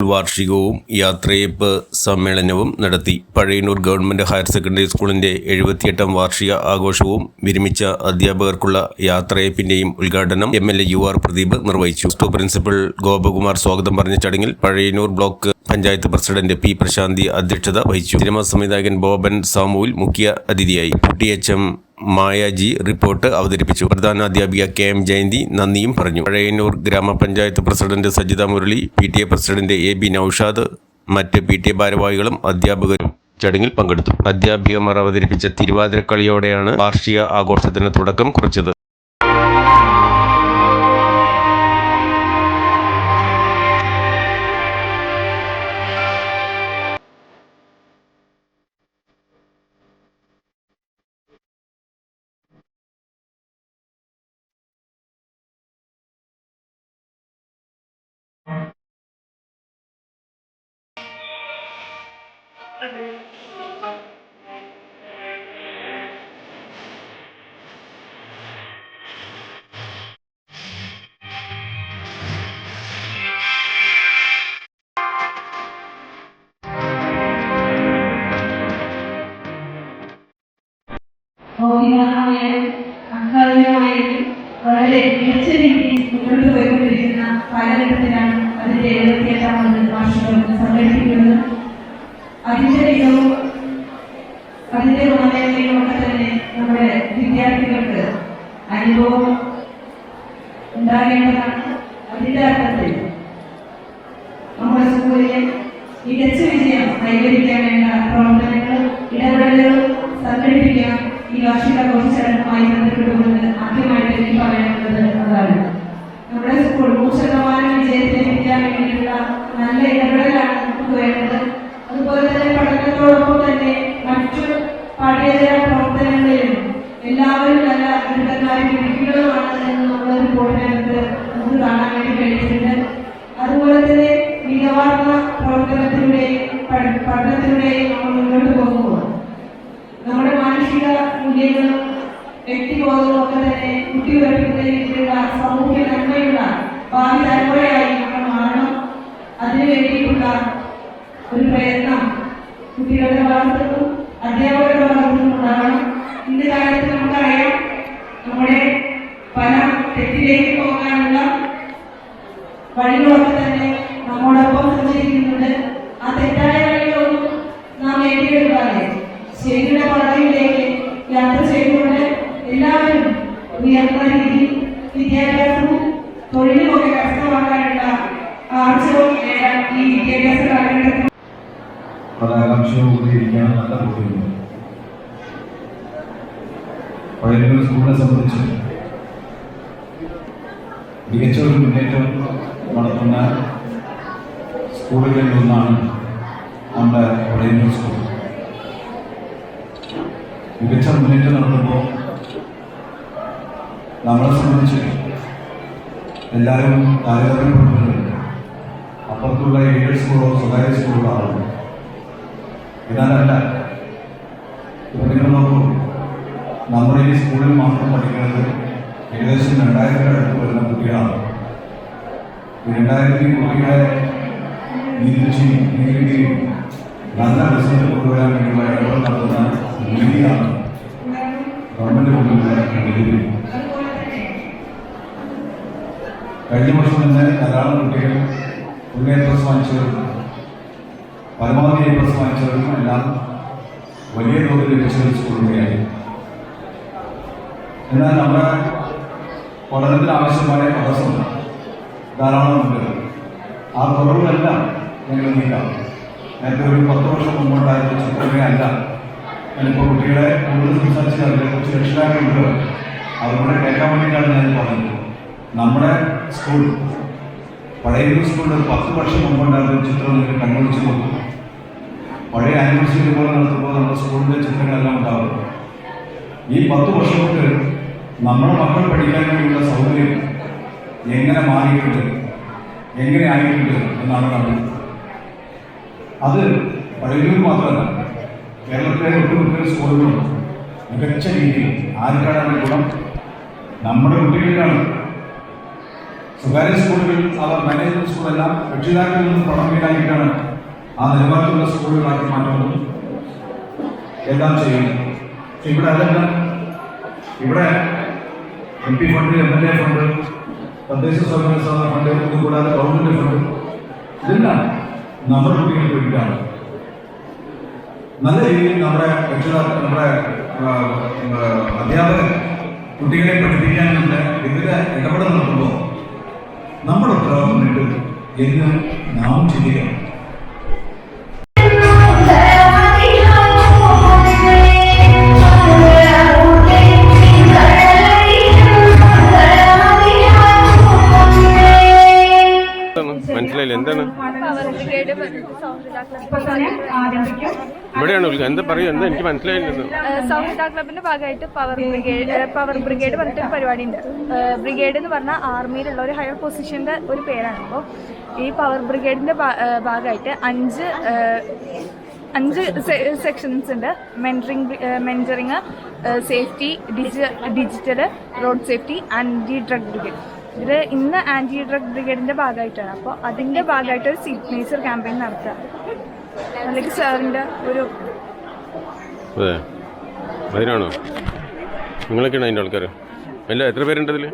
വാർഷികവും യാത്രയപ്പ് സമ്മേളനവും നടത്തി പഴയന്നൂർ ഗവൺമെന്റ് ഹയർ സെക്കൻഡറി സ്കൂളിന്റെ എഴുപത്തിയെട്ടാം വാർഷിക ആഘോഷവും വിരമിച്ച അധ്യാപകർക്കുള്ള യാത്രയപ്പിന്റെയും ഉദ്ഘാടനം M L A U R Pradeep നിർവഹിച്ചു. സ്കൂൾ പ്രിൻസിപ്പൽ ഗോപകുമാർ സ്വാഗതം പറഞ്ഞ ചടങ്ങിൽ Pazhayannur block panchayat president P Prashanthi അധ്യക്ഷത വഹിച്ചു. സിനിമാ സംവിധായകൻ ബോബൻ സാമുവിൽ മുഖ്യ അതിഥിയായി. T H M Mayaji report അവതരിപ്പിച്ചു. പ്രധാന അധ്യാപിക കെ എം ജയന്തി നന്ദിയും പറഞ്ഞു. Pazhayannur grama panchayat president Sajitha Murali P T A president A B Naushad മറ്റ് പി ടി എ ഭാരവാഹികളും അധ്യാപകരും ചടങ്ങിൽ പങ്കെടുത്തു. അധ്യാപികമാർ അവതരിപ്പിച്ച തിരുവാതിരക്കളിയോടെയാണ് വാർഷിക ആഘോഷത്തിന് തുടക്കം കുറിച്ചത്. ഭൗതികമായും അക്കാദമികമായും വളരെ മികച്ച രീതിയിൽ മുന്നോട്ട് പോയിക്കൊണ്ടിരിക്കുന്ന കാലഘട്ടത്തിലാണ് അതിന്റെ എഴുപത്തിയെട്ടാമത് വാർഷികം സംഘടിപ്പിക്കുന്നത് അതിന്റെ മികവും അതിന്റെ ഗുണമേന്മയും ഒക്കെ തന്നെ നമ്മുടെ വിദ്യാർത്ഥികൾക്ക് അനുഭവം ഉണ്ടാകേണ്ടതാണ്. അതിന്റെ അർത്ഥത്തിൽ നമ്മുടെ സ്കൂളിലെ മികച്ച രീതിയിലുള്ള സാമൂഹ്യ നന്മയുള്ള ഭാവി തലമുറയായി നമ്മൾ മാറണം അതിനു വേണ്ടിയിട്ടുള്ള ഒരു പ്രയത്നം കുട്ടികളുടെ ഭാഗത്തുനിന്നും അധ്യാപകരുടെ ഭാഗത്തുനിന്നും ഉണ്ടാകണം ഇന്ന് കാലത്ത് നമുക്കറിയാം നമ്മുടെ പല തെറ്റിലേക്ക് പോകാനുള്ള വഴികളൊക്കെ തന്നെ നമ്മോടൊപ്പം സഞ്ചരിക്കുന്നുണ്ട്. ആ തെറ്റായ വഴികളൊന്നും നാം നേടിയെടുക്കാതെ ശരിയുടെ പാതയിലേക്ക് യാത്ര ചെയ്തുകൊണ്ട് എല്ലാവരും ഉയർന്ന രീതിയിൽ വിദ്യാഭ്യാസവും തൊഴിലും ഒക്കെ കരസ്ഥമാക്കാനുള്ള ആവശ്യവും നേടാൻ ഈ വിദ്യാഭ്യാസ കാലഘട്ടത്തിൽ? നല്ല ബോധ്യമുണ്ട്. പഴയൊരു സ്കൂളിനെ സംബന്ധിച്ച് മികച്ച ഒരു മുന്നേറ്റം നടത്തുന്ന സ്കൂളുകളിൽ ഒന്നാണ് നമ്മുടെ പഴയൊരു സ്കൂൾ. മികച്ച മുന്നേറ്റം നടത്തുമ്പോൾ നമ്മളെ സംബന്ധിച്ച് എല്ലാവരും താരതമ്യപ്പെടുത്തുന്നുണ്ട്. അപ്പുറത്തുള്ള എയ്ഡഡ് സ്കൂളോ സ്വകാര്യ സ്കൂളോ ആളുകൾ എന്നാലല്ല ഇപ്പൊ നിങ്ങൾ നോക്കൂ. നമ്മുടെ ഈ സ്കൂളിൽ മാത്രം പഠിക്കുന്നത് ഏകദേശം രണ്ടായിരത്തിന് അടുത്ത് വരുന്ന കുട്ടികളാണ്. രണ്ടായിരത്തി കുട്ടികളെ നിരീക്ഷിയും നീതി നല്ല റിസൾട്ട് കൊണ്ടുവരാൻ വേണ്ടിയുള്ള ഇടപെടൽ നടത്തുന്ന രീതിയാണ് ഗവൺമെന്റ് കൊണ്ടുവരുന്ന രീതി അതുപോലെ തന്നെ വർഷം തന്നെ ധാരാളം കുട്ടികൾ ഫുൾ എ പ്ലസ് പരമാവധി എ പ്ലസ് വാങ്ങിച്ചവരും എല്ലാം വലിയ തോതിൽ ലഭിച്ച സ്കൂളുകയായി എന്നാൽ നമ്മുടെ പഠനത്തിന് ആവശ്യമായ തടസ്സം കുട്ടികൾ ആ കുറവുകളെല്ലാം ഞങ്ങൾ നീക്കാം. നേരത്തെ ഒരു പത്ത് വർഷം മുമ്പോട്ടായിരുന്ന ചിത്രമേ അല്ല. ഞാനിപ്പോൾ കുട്ടികളെ കൂടുതൽ സംസാരിച്ചാൽ കുറിച്ച് രക്ഷിതാക്കളുണ്ട്. അവരുടെ കേൾക്കാൻ വേണ്ടിയിട്ടാണ് ഞാൻ പറഞ്ഞത്. നമ്മുടെ സ്കൂൾ പഴയ സ്കൂളിൽ പത്ത് വർഷം മുമ്പുണ്ടായിരുന്ന ചിത്രം നിങ്ങൾ കണ്ണുപിടിച്ച് നോക്കും. പഴയ ആനിവേഴ്സറി പോലെ നടത്തുമ്പോൾ നമ്മുടെ സ്കൂളിന്റെ ചിത്രങ്ങളെല്ലാം ഉണ്ടാവും. ഈ പത്ത് വർഷം കൊണ്ട് നമ്മുടെ മക്കൾ പഠിക്കാൻ വേണ്ടിയുള്ള സൗകര്യം എങ്ങനെ മാറിയിട്ടുണ്ട് എങ്ങനെ ആയിട്ടുണ്ട് എന്നാണ് നമ്മൾ അത് പഴയൂർ മാത്രമല്ല കേരളത്തിലെ ഒട്ടുമിക്ക സ്കൂളുകളും മികച്ച രീതിയിൽ ആർക്കാണ് ഗുണം? നമ്മുടെ കുട്ടികൾക്കാണ്. സ്വകാര്യ സ്കൂളുകളിൽ അവർ മാനേജ്മെന്റ് സ്കൂളെല്ലാം രക്ഷിതാക്കളിൽ നിന്ന് പണം ഈടാക്കിയിട്ടാണ് ആ നിലവാരത്തിലുള്ള സ്കൂളുകളാക്കി മാറ്റുന്നതും എല്ലാം ചെയ്യുന്നു പക്ഷെ ഇവിടെ അതെല്ലാം ഇവിടെ M P fund M L A fund തദ്ദേശ സ്വയംഭരണ സ്ഥാപന ഫണ്ട് ഇത് കൂടാതെ ഗവൺമെന്റ് ഫണ്ട് ഇതെല്ലാം നമ്മുടെ കുട്ടികൾക്ക് വേണ്ടിയിട്ടാണ്. നല്ല രീതിയിൽ നമ്മുടെ രക്ഷിതാക്കൾ നമ്മുടെ അധ്യാപകർ കുട്ടികളെ പഠിപ്പിക്കാൻ നമ്മുടെ വിവിധ ഇടപെടൽ നടത്തുമ്പോൾ എന്ന് നാം ചിന്തിക്കണം. മനസ്സിലായില്ല? എന്താണ്? ഇവിടെയാണ് എന്താ പറയുക? എന്താ എനിക്ക് മനസ്സിലായില്ലെന്ന്. സൗഹൃദ ക്ലബിന്റെ ഭാഗമായിട്ട് പവർ ബ്രിഗേഡ് പവർ ബ്രിഗേഡ് പറഞ്ഞിട്ട് ഒരു പരിപാടി ഉണ്ട് ബ്രിഗേഡ് എന്ന് പറഞ്ഞാൽ ആർമിയിലുള്ള ഒരു ഹയർ പൊസിഷന്റെ ഒരു പേരാണ്. അപ്പോൾ ഈ പവർ ബ്രിഗേഡിന്റെ ഭാഗമായിട്ട് അഞ്ച് അഞ്ച് സെക്ഷൻസ് ഉണ്ട്. Mentoring mentoring safety digital road safety anti drug brigade ഇത് ഇന്ന് ആന്റി ഡ്രഗ് ബ്രിഗേഡിന്റെ ഭാഗമായിട്ടാണ്. അപ്പോൾ അതിന്റെ ഭാഗമായിട്ട് ഒരു സിഗ്നേച്ചർ ക്യാമ്പയിൻ നടത്തുക. അല്ലെങ്കിൽ സാറിന്റെ ഒരു അതെ. അതിനാണോ? നിങ്ങളൊക്കെയാണ് അതിന്റെ ആൾക്കാർ അല്ല എത്ര പേരുണ്ട് അതിൽ